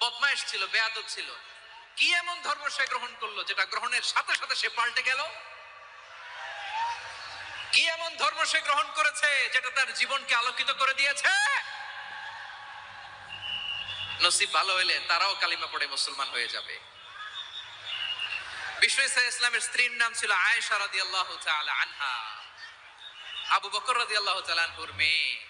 বদমাইশ ছিল, বেয়াদব ছিল। কি এমন ধর্ম সে গ্রহণ করল যেটা গ্রহণের সাথে সাথে সে পাল্টে গেল? কি এমন ধর্ম সে গ্রহণ করেছে যেটা তার জীবনকে আলোকিত করে দিয়েছে? নসিব ভালো হইলে তারাও কালিমা পড়ে মুসলমান হয়ে যাবে। বিশ্ব ইসলামের স্ত্রীর নাম ছিল আয়েশা রাদিয়াল্লাহু তাআলা আনহা। আবু বকর রাদিয়াল্লাহু তাআলা আনহুর মেয়ে।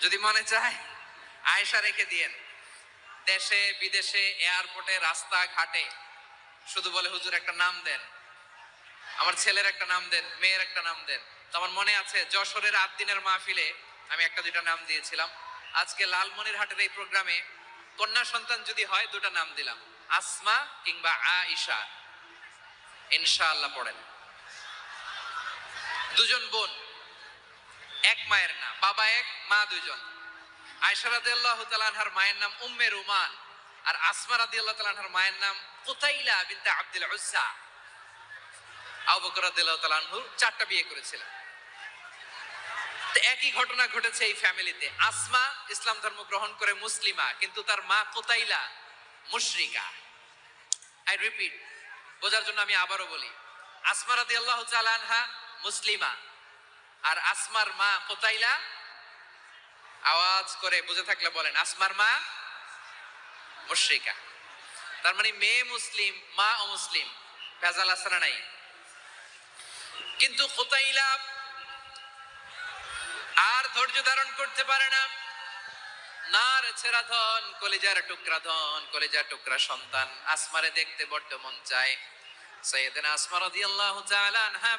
যদি মনে চায়, আয়েশা রেখে দিয়েন। দেশে, বিদেশে, এয়ারপোর্টে রাস্তা ঘাটে শুধু বলে, হুজুর, একটা নাম দেন। আমার ছেলের একটা নাম দেন, মেয়ের একটা নাম দেন। তো আমার মনে আছে, যশোরের আট দিনের মাহফিলে আমি একটা দুইটা নাম দিয়েছিলাম। আজকে লালমনির হাটের এই প্রোগ্রামে কন্যা সন্তান যদি হয়, দুটা নাম দিলাম। আসমা কিংবা আইসা ইনশাআল্লাহ পড়েন। দুজন বোন। এক মায়ের নাম, বাবা এক, মা দুজন আয়সা রাদিয়াল্লাহু তাআলা আনহার মায়ের নাম উম্মে রুমান, আর আসমা রাদিয়াল্লাহু তাআলা আনহার মায়ের নাম কুতাইলা বিনতে আব্দুল উজ্জা। আবু বকর রাদিয়াল্লাহু চারটা বিয়ে করেছিলেন। তো একই ঘটনা ঘটেছে এই ফ্যামিলিতে। আসমা ইসলাম ধর্ম গ্রহণ করে মুসলিমা, কিন্তু তার মা কোতাইলা মুশরিকা। আই রিপিট বোঝার জন্য আমি আবারও বলি, আসমা রাদিয়াল্লাহু তাআলা মুসলিমা। আর আসমার মা কোতাইলা আওয়াজ করে বুঝে থাকলে বলেন, আসমার মা মুশরিকা। তার মানে মেয়ে মুসলিম, মা ও মুসলিম, ভেজাল আসারা নাই? কিন্তু কোতাইলা আর ধৈর্য ধারণ করতে পারে না। নার ছেড়া ধন, কলেজার টুকরা ধন, কলেজার টুকরা সন্তান। আসমারে দেখতে বড্ড মন চায়। সৈয়দিন আসমা রাদিয়াল্লাহু তাআলা আনহা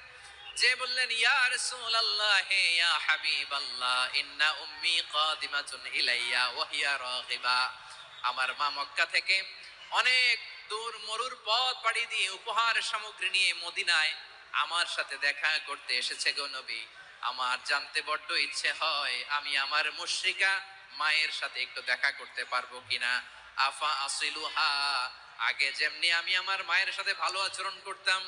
যে বললেন, ইয়া রাসূলুল্লাহ, হে ইয়া হাবিবাল্লাহ, ইন্না উম্মি কাদিমাতুন ইলাইয়া, ওয়া হিয়া রাগিবা। আমার মা মক্কা থেকে অনেক দূর মরুর পথ পাড়ি দিয়ে উপহার সামগ্রী নিয়ে মদিনায় আমার সাথে দেখা করতে এসেছে গো নবী। আমার জানতে বড্ড ইচ্ছে হয় আমি আমার মুশরিকা মায়ের সাথে একটু দেখা করতে পারব কিনা। আফা আসিলুহা, আগে যেমনি আমি আমার মায়ের সাথে ভালো আচরণ করতাম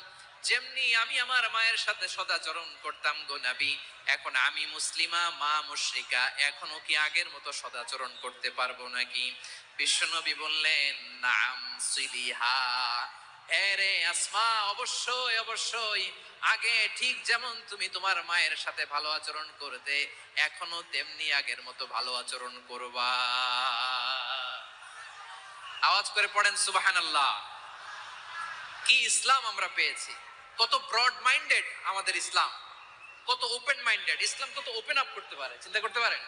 যেমনি আমি আমার মায়ের সাথে সদাচরণ করতাম গো নাবি, এখন আমি মুসলিমা, মা মুশরিকা, এখনও কি আগের মতো সদাচরণ করতে পারব নাকি? বিশ্বনবী বললেন, নাম সিলিহা। হ্যাঁ রে আসমা, অবশ্যই অবশ্যই। আগে ঠিক যেমন তুমি তোমার মায়ের সাথে ভালো আচরণ করতে, এখনও তেমনি আগের মতো ভালো আচরণ করবা। আওয়াজ করে পড়েন, সুবাহানাল্লাহ। কি ইসলাম আমরা পেয়েছি। কত ব্রড মাইন্ডেড আমাদের ইসলাম, কত ওপেন মাইন্ডেড ইসলাম কত ওপেন আপ করতে পারে, চিন্তা করতে পারেন?